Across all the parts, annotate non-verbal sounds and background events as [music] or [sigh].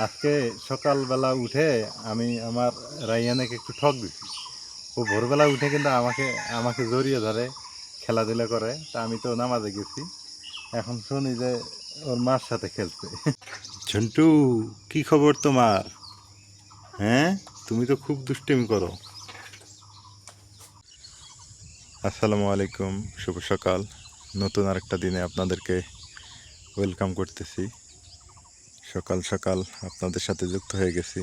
আজকে সকালবেলা উঠে আমি আমার রাইয়ানাকে একটু ঠক দিছি। ও ভোরবেলা উঠে কিন্তু আমাকে আমাকে জড়িয়ে ধরে খেলাধুলা করে। তা আমি তো নামাজে গেছি। এখন শুনি যে ওর মার সাথে খেলছে। ঝন্টু কি খবর তোমার? হ্যাঁ? তুমি তো খুব দুষ্টিমি করো। আসসালামু আলাইকুম শুভ সকাল। নতুন আরেকটা দিনে আপনাদেরকে ওয়েলকাম করতেছি। সকাল সকাল আপনাদের সাথে যুক্ত হয়ে গেছি।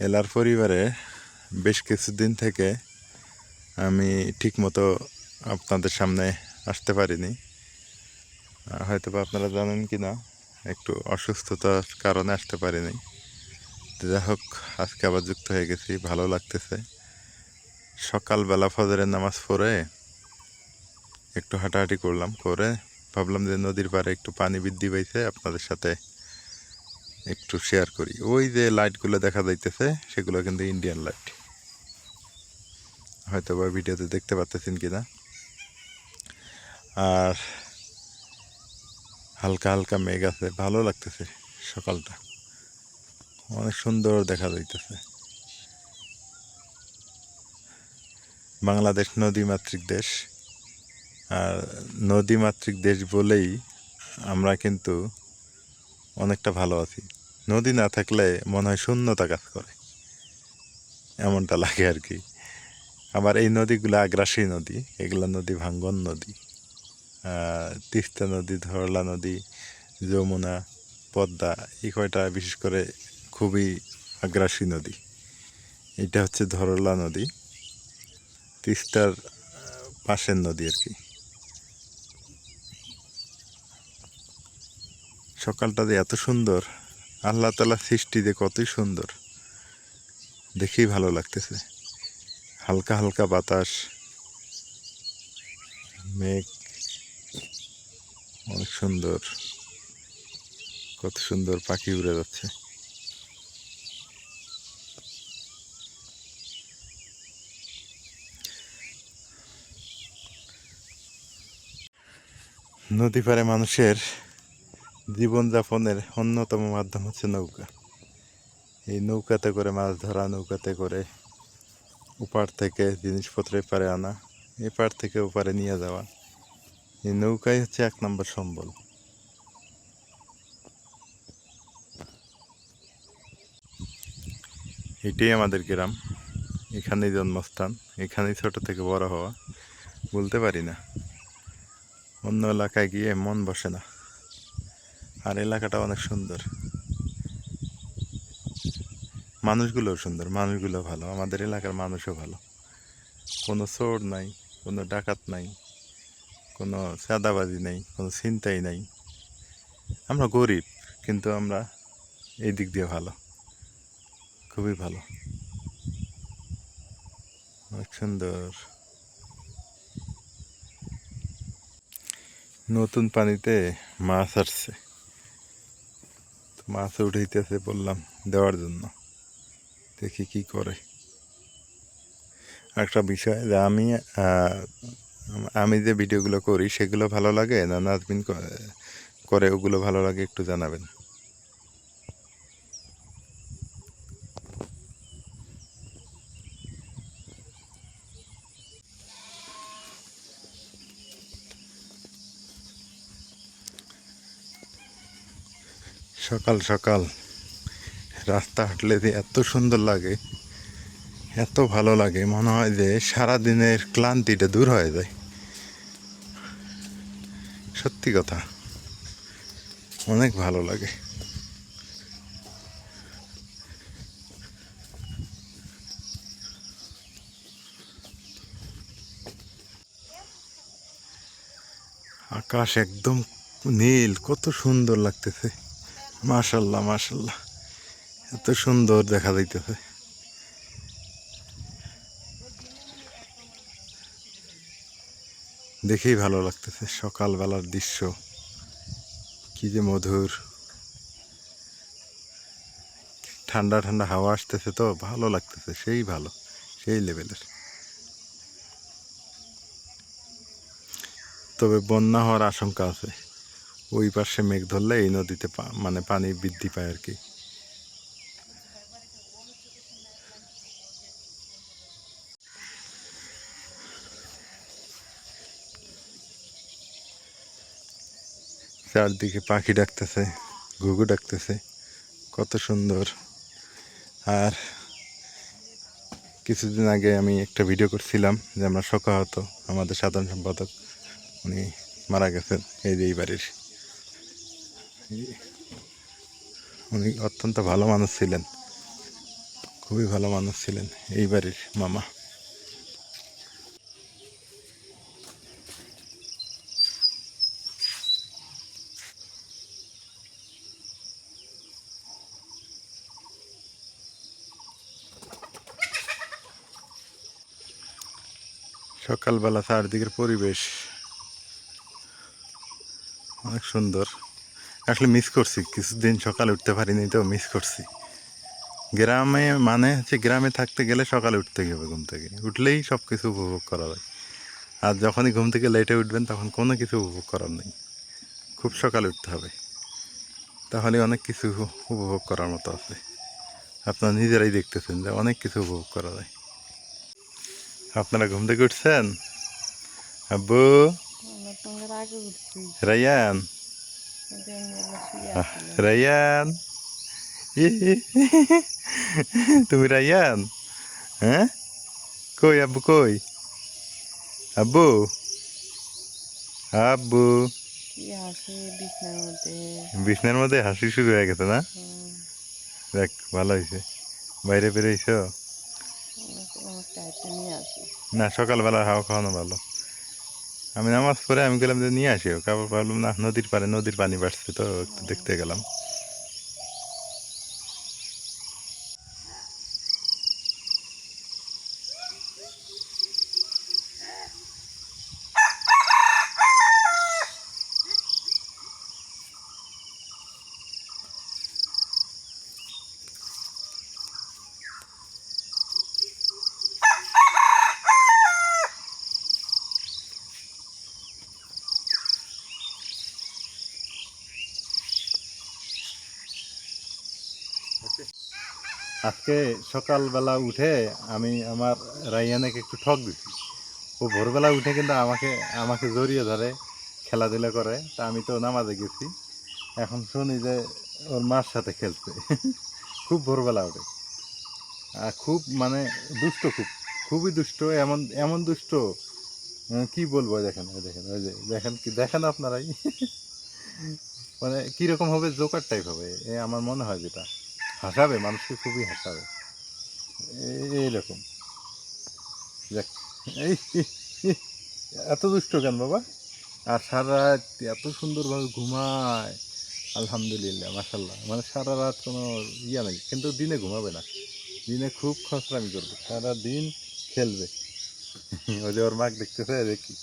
এলার পরিবারে বেশ কিছুদিন থেকে আমি ঠিকমতো আপনাদের সামনে আসতে পারিনি। হয়তো বা আপনারা জানেন কি না একটু অসুস্থতার কারণে আসতে পারিনি। যাই হোক, আজকে আবার যুক্ত হয়ে গেছি, ভালো লাগতেছে। সকালবেলা ফজরের নামাজ পড়ে একটু হাঁটাহাঁটি করলাম, করে ভাবলাম যে নদীর পাড়ে একটু পানি বৃদ্ধি পাইছে, আপনাদের সাথে একটু শেয়ার করি। ওই যে লাইটগুলো দেখা যাইতেছে, সেগুলো কিন্তু ইন্ডিয়ান লাইট হয়তো বা ভিডিওতে দেখতে পাচ্ছেন কিনা। আর হালকা হালকা মেঘ আছে, ভালো লাগতেছে সকালটা। অনেক সুন্দর দেখা যাইতেছে। বাংলাদেশ নদীমাতৃক দেশ। আর নদীমাতৃক দেশ বলেই আমরা কিন্তু অনেকটা ভালো আছি। নদী না থাকলে মনে হয় শূন্যতা কাজ করে। এমনটা লাগে আর কি। আবার এই নদীগুলো আগ্রাসী নদী, এগুলো নদী ভাঙ্গন নদী তিস্তা নদী, ধরলা নদী, যমুনা, পদ্মা, এই কয়টা বিশেষ করে খুবই আগ্রাসী নদী। এটা হচ্ছে ধরলা নদী, তিস্তার পাশের নদী আর কি। সকালটা যে এত সুন্দর, আল্লাহ তালা সৃষ্টি যে কতই সুন্দর, দেখেই ভালো লাগতেছে। হালকা হালকা বাতাস, মেঘ, অনেক সুন্দর, কত সুন্দর পাখি উড়ে যাচ্ছে। নদী পারে মানুষের জীবনযাপনের অন্যতম মাধ্যম হচ্ছে নৌকা। এই নৌকাতে করে মাছ ধরা, নৌকাতে করে উপার থেকে জিনিসপত্র এপারে আনা, এপার থেকে ওপারে নিয়ে যাওয়া, এই নৌকাই হচ্ছে এক নম্বর সম্বল। এটাই আমাদের গ্রাম। এখানেই জন্মস্থান, এখানেই ছোট থেকে বড় হওয়া। বলতে পারি না। অন্য এলাকায় গিয়ে মন বসে না। আর এলাকাটা অনেক সুন্দর। মানুষগুলোও সুন্দর, মানুষগুলো ভালো, আমাদের এলাকার মানুষও ভালো। কোনো চোর নাই, কোনো ডাকাত নাই, কোনো সাদাবাজি নেই, কোনো চিন্তাই নাই। আমরা গরিব, কিন্তু আমরা এই দিক দিয়ে ভালো। খুবই ভালো। অনেক সুন্দর। নতুন পানিতে মাছ আসছে। মাছ উঠাইতেছে বললাম, দেওয়ার জন্য। দেখি কি করে। একটা বিষয় যে আমি আমি যে ভিডিওগুলো করি, সেগুলো ভালো লাগে না? নাজবিন করে ওগুলো ভালো লাগে, একটু জানাবেন। সকাল সকাল রাস্তা হাঁটলে যে এত সুন্দর লাগে, এত ভালো লাগে, মনে হয় যে সারাদিনের ক্লান্তিটা দূর হয়ে যায়। সত্যি কথা, অনেক ভালো লাগে। আকাশ একদম নীল, কত সুন্দর লাগতেছে। মাশাল্লাহ মাশাল্লাহ। এত সুন্দর দেখা যাইতেছে দেখেই ভালো লাগতেছে সকালবেলার দৃশ্য। কি যে মধুর। ঠান্ডা ঠান্ডা হাওয়া আসতেছে তো, ভালো লাগতেছে, সেই ভালো, সেই লেভেলের। তবে বন্যা হওয়ার আশঙ্কা আছে। ওই পাশে মেঘ ধরলে এই নদীতে মানে পানি বৃদ্ধি পায় আর কি। চারদিকে পাখি ডাকতেছে, ঘুঘু ডাকতেছে, কত সুন্দর। আর কিছুদিন আগে আমি একটা ভিডিও করছিলাম যে আমরা শোকাহত আমাদের সাধারণ সম্পাদক, উনি মারা গেছেন, এই যে এই বাড়ির। উনি অত্যন্ত ভালো মানুষ ছিলেন। খুবই ভালো মানুষ ছিলেন এই বাড়ির মামা। সকালবেলা চারদিকের পরিবেশ অনেক সুন্দর। আসলে মিস করছি। কিছুদিন সকালে উঠতে পারিনি তো মিস করছি। গ্রামে মানে হচ্ছে গ্রামে থাকতে গেলে সকালে উঠতে হবে ঘুম থেকে। উঠলেই সব কিছু উপভোগ করা যায় আর যখনই ঘুম থেকে লেটে উঠবেন তখন কোনো কিছু উপভোগ করার নেই। খুব সকালে উঠতে হবে। তাহলে অনেক কিছু উপভোগ করার মতো আছে। আপনারা নিজেরাই দেখতেছেন যে অনেক কিছু উপভোগ করা যায়। আপনারা ঘুম থেকে উঠছেন? আব্বু? রায়ান? রায়ান তুমি রায়ান হ্যাঁ কই আব্বু কই আব্বু আব্বু বিছনার মধ্যে হাসি শুরু হয়ে গেছে না দেখ ভালো হয়েছে বাইরে বেরোইছো না সকালবেলা হাওয়া খাওয়ানো ভালো আমি নামাজ পড়ে আমি গেলাম যে নিয়ে আসি কাপড় পারলাম না, নদীর পারে নদীর পানি বাড়ছে তো, একটু দেখতে গেলাম। আজকে সকালবেলা উঠে আমি আমার রাইয়ানাকে একটু ঠক দিচ্ছি ও ভোরবেলা উঠে কিন্তু আমাকে আমাকে জড়িয়ে ধরে খেলাধুলা করে। তা আমি তো নামাজে গেছি। এখন শুনি যে ওর মার সাথে খেলছে। [laughs] খুব ভোরবেলা ওঠে। আর খুব মানে দুষ্ট খুব খুবই দুষ্ট এমন এমন দুষ্ট। আহ, কি বলব দেখেন ওই দেখেন ওই যে দেখেন কি দেখেন আপনারাই। [laughs] মানে কীরকম হবে জোকার টাইপ হবে। এ আমার মনে হয় যেটা। হাসাবে, মানুষকে খুবই হাসাবে। এই- এইরকম দেখ এই এত দুষ্ট কেন বাবা? আর সারা রাত এত সুন্দরভাবে ঘুমায়। আলহামদুলিল্লাহ মাসাল্লাহ মানে সারা রাত কোনো ইয়া নেই, কিন্তু দিনে ঘুমাবে না। দিনে খুব খসরামি করবে। সারা দিন খেলবে। ওই যে ওর মাক দেখতেছে, দেখি।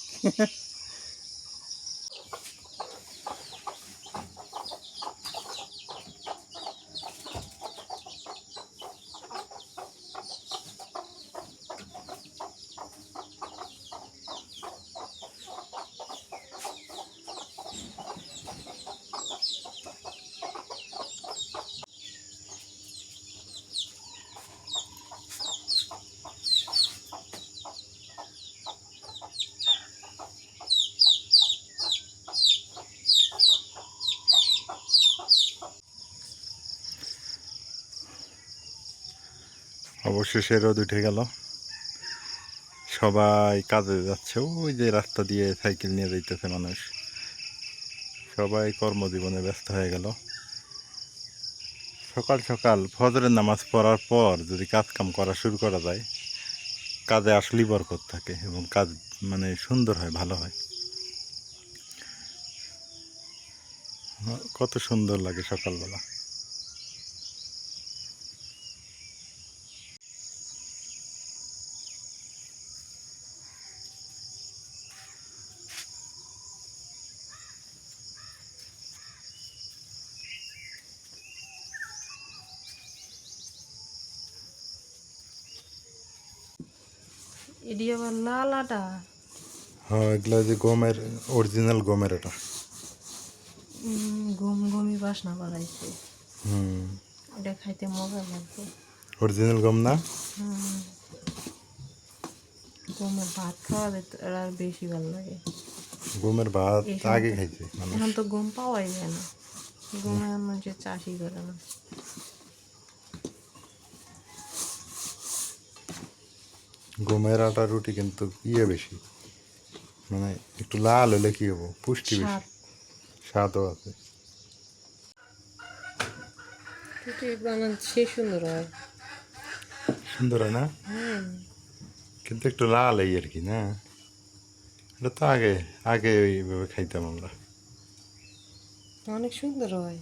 অবশেষে রোদ উঠে গেল। সবাই কাজে যাচ্ছে। ওই যে রাস্তা দিয়ে সাইকেল নিয়ে যাইতেছে মানুষ। সবাই কর্মজীবনে ব্যস্ত হয়ে গেল। সকাল সকাল ফজরের নামাজ পড়ার পর যদি কাজ কাম করা শুরু করা যায়, কাজে আসলেই বরকত থাকে এবং কাজ মানে সুন্দর হয়, ভালো হয়। কত সুন্দর লাগে সকালবেলা এটি আবার লাল আটা হ্যাঁ এগুলো যে গমের অরিজিনাল গমের এটা। গম গমি বাসনা বাড়াইছে হুম। এটা খাইতে মজা লাগবে। অরিজিনাল গম না? গমের ভাত খাওয়া আর বেশি ভালো লাগে। গমের ভাত আগে খাইছে এখন তো গম পাওয়াই যায় না। গমের মানুষের চাষই করে না। গমের আটা রুটি কিন্তু ইয়ে বেশি। মানে একটু লাল হলে কি হব? পুষ্টি বেশি। স্বাদও আছে। সে সুন্দর হয়। সুন্দর হয় না? কিন্তু একটু লাল এই আর কি না? এটা তো আগে আগে ওইভাবে খাইতাম আমরা। অনেক সুন্দর হয়।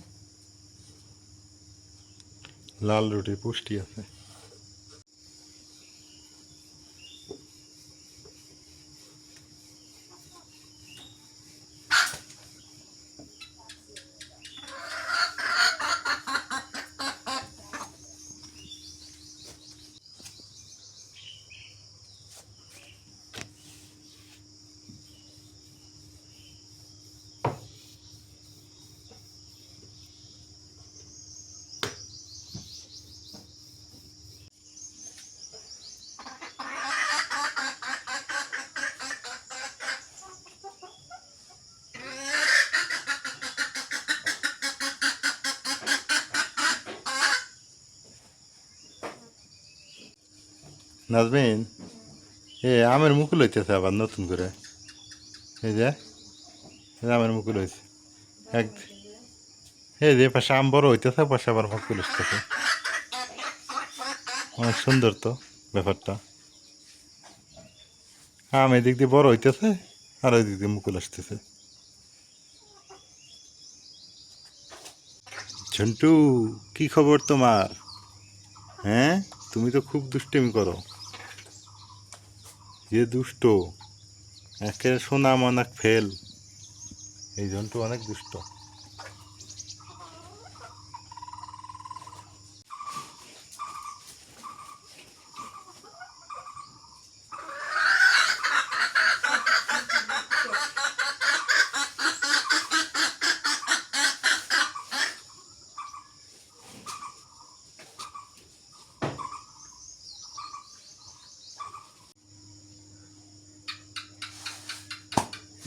লাল রুটি পুষ্টি আছে। নাজমিন, এ আমের মুকুল হইতেছে আবার নতুন করে। এই যে আমের মুকুল হয়েছে এক এই যে পাশে আম বড় হইতেছে পাশে আবার মুকুল আসতেছে অনেক সুন্দর তো ব্যাপারটা। আম এদিক দিয়ে বড় হইতেছে, আর ওই দিক দিয়ে মুকুল আসতেছে। ঝন্টু, কি খবর তোমার? হ্যাঁ তুমি তো খুব দুষ্টেমি করো। যে দুষ্ট একে সোনা অনেক ফেল। এই জন্তু অনেক দুষ্ট।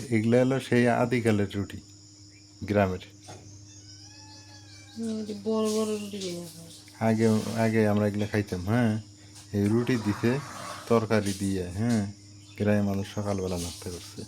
এগুলো হলো সেই আদিকালের রুটি গ্রামের। বড় বড় রুটি আগে আগে আমরা এগুলো খাইতাম হ্যাঁ? এই রুটি দিতে তরকারি দিয়ে হ্যাঁ? গ্রামের মানুষ সকালবেলা নাস্তা করছে।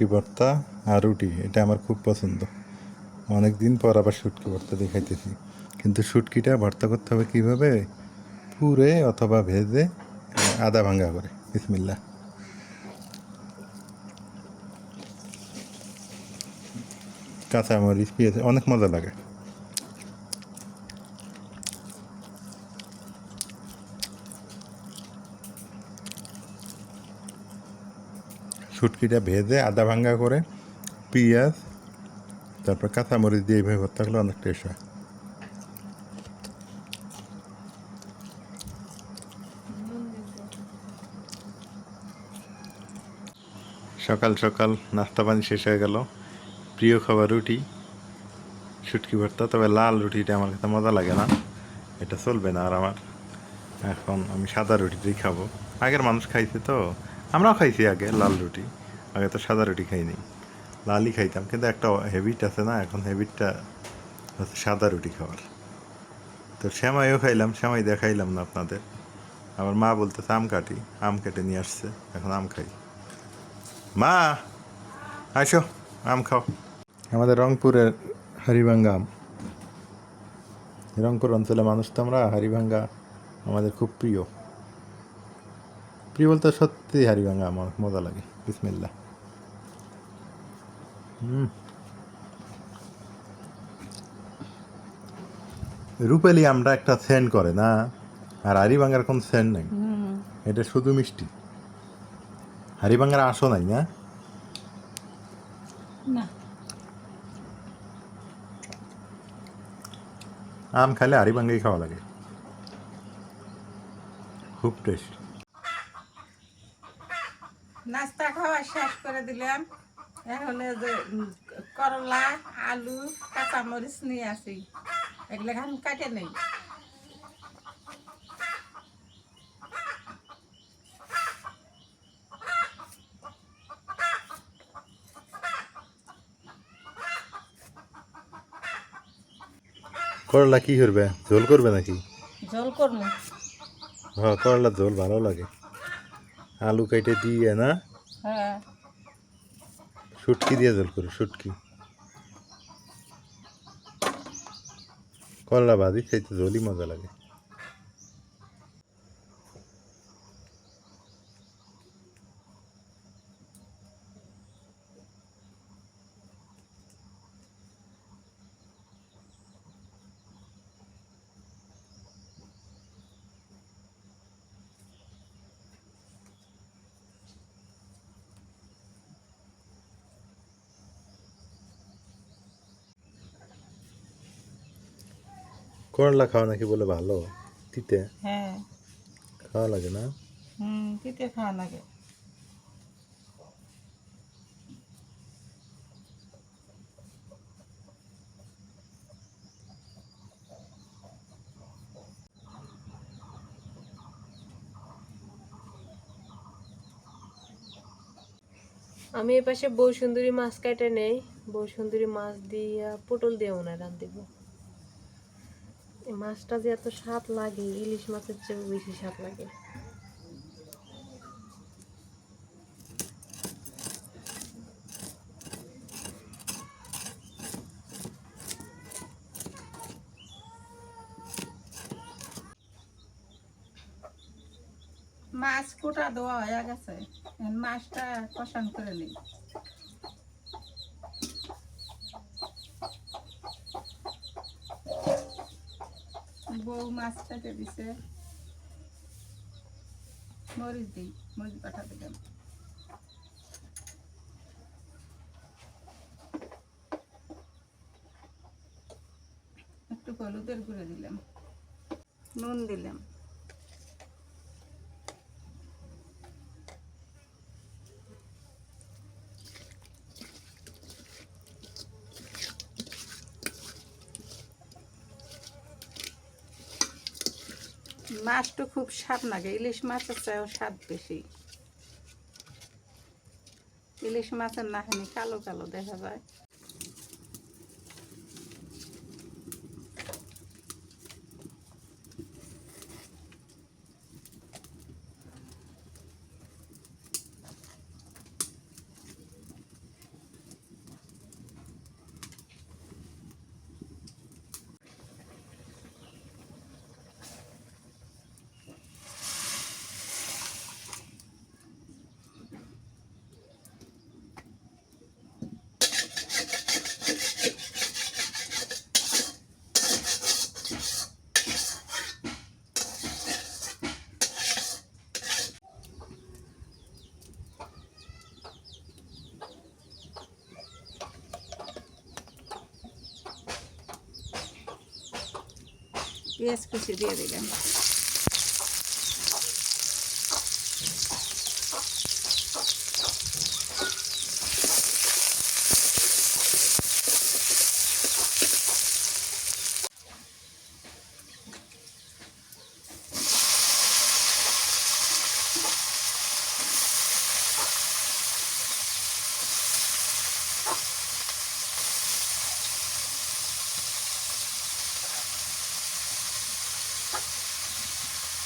শুটকি ভর্তা আর রুটি, এটা আমার খুব পছন্দ। অনেক দিন পর আবার শুটকি ভর্তা দেখাইতেছি। কিন্তু শুটকিটা ভর্তা করতে হবে কীভাবে? পুরে অথবা ভেজে আদা ভাঙ্গা করে। বিসমিল্লা কাঁচামরিচ, পেঁয়াজ, অনেক মজা লাগে। শুটকিটা ভেজে আদা ভাঙ্গা করে, পেঁয়াজ, তারপর কাঁচামরিচ দিয়ে এইভাবে ভর্তা করলে অনেক টেস্ট হয়। সকাল সকাল নাস্তা পানি শেষ হয়ে গেল। প্রিয় খাবার রুটি, শুটকি ভর্তা, তবে লাল রুটিটা আমার কাছে মজা লাগে না। এটা চলবে না আর আমার। এখন আমি সাদা রুটিতেই খাব। আগের মানুষ খাইছে তো। আমরাও খাইছি আগে, লাল রুটি। আগে তো সাদা রুটি খাইনি। লালই খাইতাম, কিন্তু একটা হ্যাবিট আছে না, এখন হ্যাবিটটা হচ্ছে সাদা রুটি খাওয়ার। তো শ্যামাইও খাইলাম, শ্যামাই দেখাইলাম না আপনাদের। আবার মা বলতেছে, আম কাটি। আম কেটে নিয়ে আসছে, এখন আম খাই। মা আসো আম খাও। আমাদের রংপুরের হারিভাঙ্গা আম। রংপুর অঞ্চলে মানুষ তো আমরা, হারিভাঙ্গা আমাদের খুব প্রিয়। কি বলতে সত্যি হারি ভাঙা আমার মজা লাগে। বিসমিল্লা হুম। আমরা একটা সেন্ট করে না? আর হাড়ি ভাঙার কোনো সেন্ট নাই। এটা শুধু মিষ্টি। হাড়ি ভাঙার আসো নাই না? আম খাইলে হাড়ি ভাঙাই খাওয়া লাগে। খুব টেস্ট নাস্তা খাওয়া শেষ করে দিলাম। এখন যে করলা আলু কাঁচামরিচ নিয়ে আসি। এগুলো এখন কাটে নেই। করলা কি করবে? ঝোল করবে নাকি? ঝোল করব। হ্যাঁ করলা ঝোল ভালো লাগে। আলু কেটে দিয়ে না? হ্যাঁ। শুটকি দিয়ে জল করো শুটকি। করলা ভাজি খেতে জলই মজা লাগে। করলা খাওয়া নাকি বলে ভালো? তিতে? হ্যাঁ। খাওয়া লাগে না? হুম তিতে খাওয়া লাগে। আমি এই পাশে বউ সুন্দরী মাছ কাটে নেই। বউ সুন্দরী মাছ দিয়ে পটল দিয়ে ওনার রান দিব। মাছটা যে এত স্বাদ লাগে, ইলিশ মাছের চেয়েও বেশি স্বাদ লাগে। মাছ কোটা দেওয়া হয়ে গেছে। মাছটা কষান করে নিই। বউ মাছ খাইতে দিছে। মরিচ দিই, মরিচ পাঠা দিলাম একটু হলুদের গুঁড়ো দিলাম। নুন দিলাম। মাছটা খুব স্বাদ লাগে। ইলিশ মাছের চেয়েও স্বাদ বেশি। ইলিশ মাছের নাহানি কালো কালো দেখা যায়। পেঁয়াজ কুচি দিয়ে দিলাম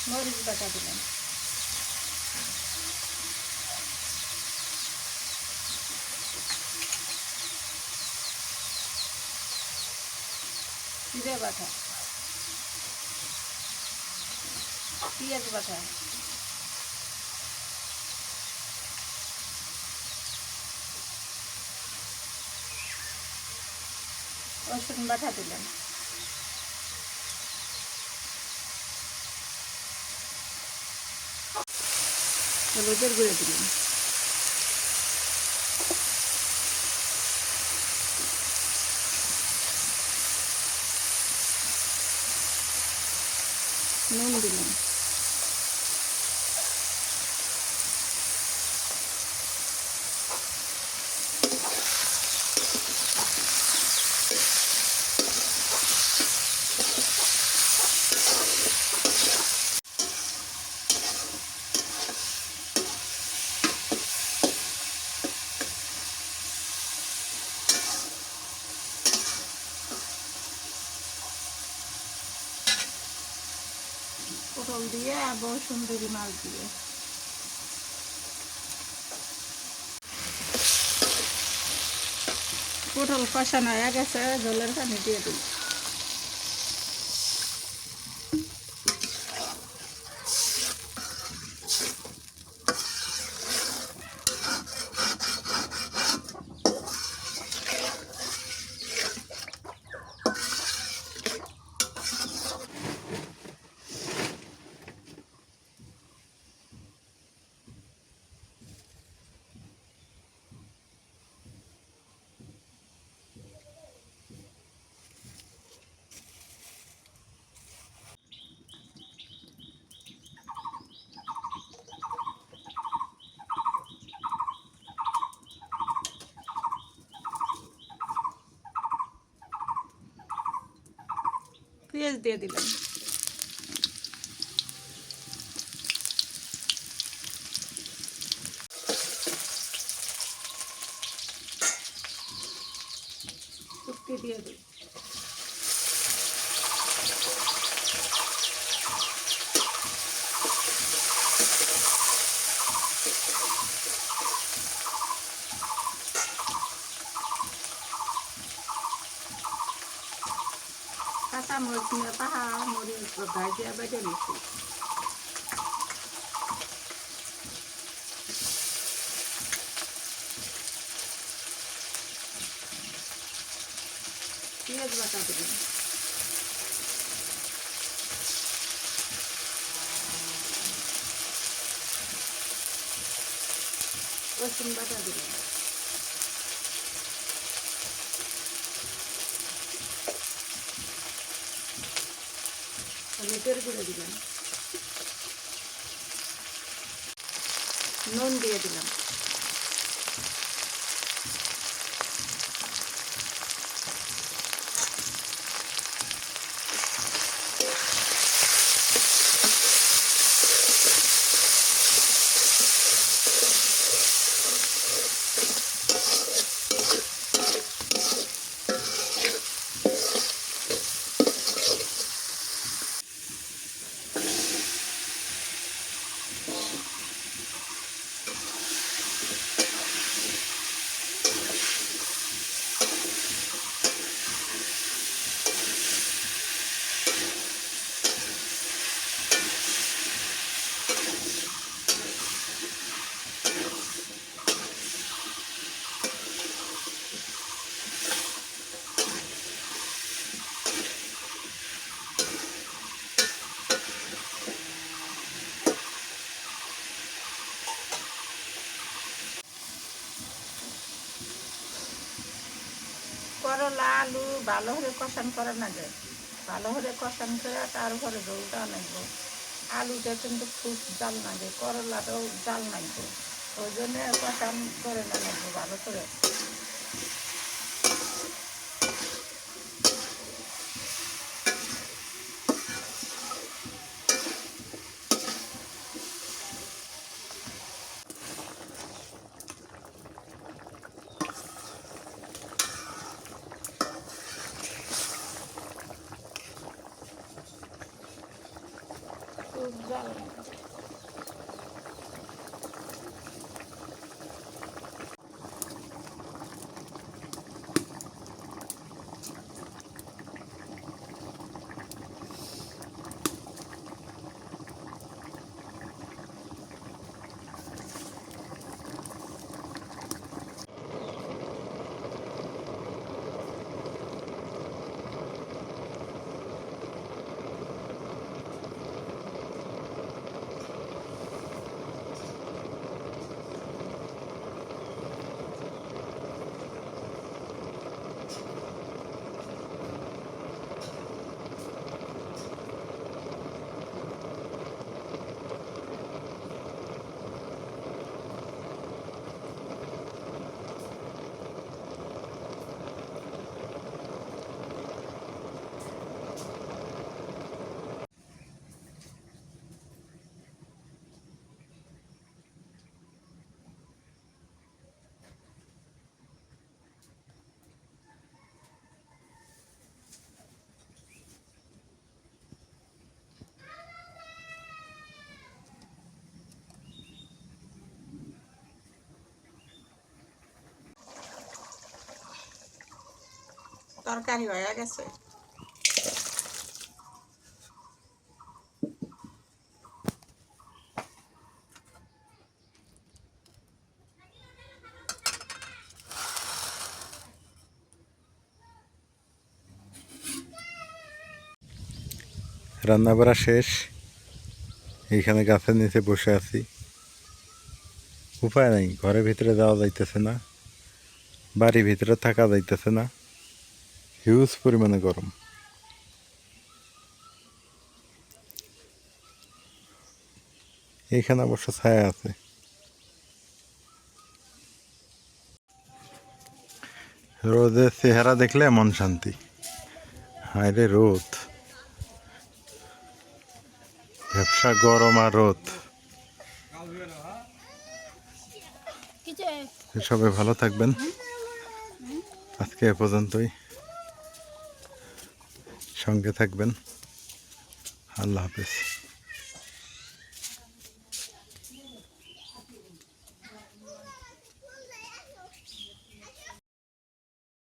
মরিচ বাটা দিলাম জিরে বাটা। পেঁয়াজ বাটা। রসুন বাটা দিলাম। হলুদের গুঁড়ো দিলাম নুন দিলাম পটল আবার সুন্দরী মাছ দিয়ে। পটল কষানো হয়ে গেছে জলের পানি দিয়ে দিই। পেঁয়াজ দিয়ে দিলাম দিয়ে দিই কাঁচা মরিচ নিয়ে পাহা মরিচ ভাজিয়া বেটে করলা আলু ভালো করে কষান করে না যায় ভালো করে কষান করে তার উপরে জলটা নাগবো আলুটা কিন্তু খুব জাল লাগে করলাটাও জাল লাগবে ওই জন্য কষান করে না লাগবো ভালো করে। তরকারি হয়ে গেছে। রান্না করা শেষ। এইখানে গাছের নিচে বসে আছি। উপায় নাই, ঘরের ভিতরে যাওয়া যাইতেছে না। বাড়ির ভিতরে থাকা যাইতেছে না। হিউজ পরিমাণে গরম এইখানে অবশ্য ছায়া আছে রোদের চেহারা দেখলে মন শান্তি হায় রে রোদ ব্যবসা গরম আর রোদ সবাই ভালো থাকবেন আজকে এ পর্যন্তই সঙ্গে থাকবেন। আল্লাহ হাফেজ।